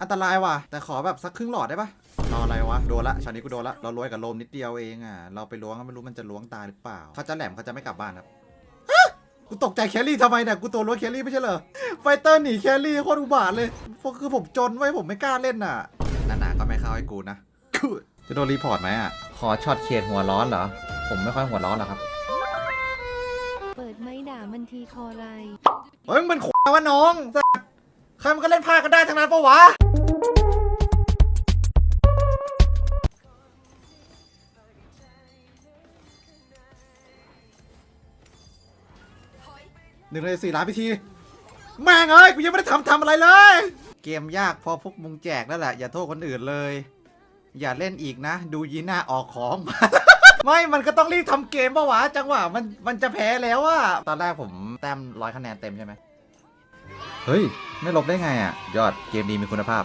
อันตรายว่ะ แต่ขอแบบสักครึ่งหลอดได้ปะรออะไรวะ โดนละชานี้กูโดนละ เรารวยกับโลมนิดเดียวเองอะ เราไปล้วงก็ไม่รู้มันจะล้วงตายหรือเปล่า เขาจะแหลมเขาจะไม่กลับบ้านครับฮะกูตกใจแครี่ทำไมเนี่ย กูตัวล้วงแครี่ไม่ใช่เหรอ ไฟเตอร์หนีแครี่โคตรอุบาทเลยเพราะคือผมจนไว้ยผมไม่กล้าเล่นน่ะหนาๆก็ไม่เข้าให้กูนะ จะโดนรีพอร์ตไหมอะ ขอช็อตเขตหัวร้อนเหรอ ผมไม่ค่อยหัวร้อนหรอกครับ เปิดไม้ด่ามันทีคอไร เฮ้ยมันขวาวะน้องสัสใครมันก็เล่นพากันได้ทั้งนั้นปะวะ หนึ่งในสี่ล้านพิธี แม่งเอ้ย กูยังไม่ได้ทำทำอะไรเลย เกมยากพอพวกมึงแจกนั่นแหละ อย่าโทษคนอื่นเลย อย่าเล่นอีกนะ ดูยีน่าออกของ ไม่ มันก็ต้องรีบทำเกมปะวะ จังหวะมัน มันจะแพ้แล้วอะตอนแรกผมแต้มร้อยคะแนนเต็มใช่ไหม เฮ้ย ไม่ลบได้ไงอะยอด เกมดีมีคุณภาพ